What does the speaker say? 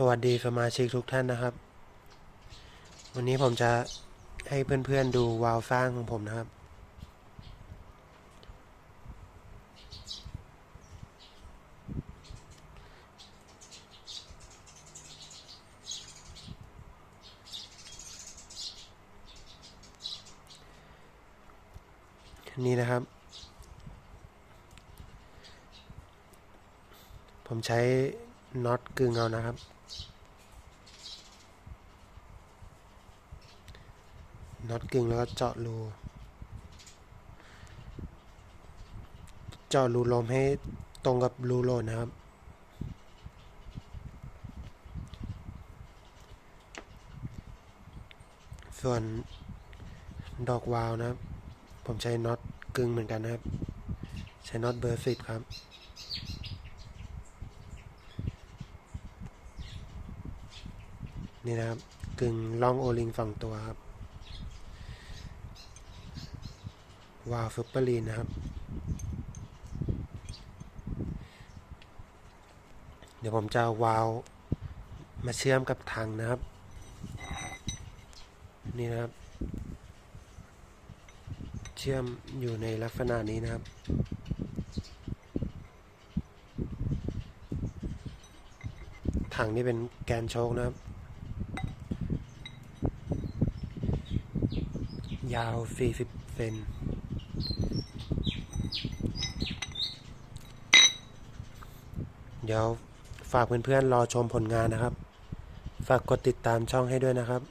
สวัสดีสมาชิกทุกท่านนะครับ วันนี้ผมจะให้เพื่อนๆดูวาล์วสร้างของผมนะครับ นี่นะครับ ผมใช้น็อตกึ่งเอานะครับ น็อตกึ่งแล้วก็เจาะรูเจาะรูลมให้ตรงกับรูโหลดนะครับ ส่วนดอกวาวนะครับ ผมใช้น็อตกึ่งเหมือนกันนะครับ ใช้น็อตเบอร์สิบครับนี่นะครับกึ่งล่องโอลิงสองตัวครับ วาล์วซุปเปอร์ลีนนะครับ เดี๋ยวผมจะวาล์วมาเชื่อมกับถังนะครับ นี่นะครับ เชื่อมอยู่ในลักษณะนี้นะครับถังนี่เป็นแกนโชคนะครับ ยาว 40 เซน เดี๋ยวฝากเพื่อนๆรอชมผลงานนะครับ ฝากกดติดตามช่องให้ด้วยนะครับ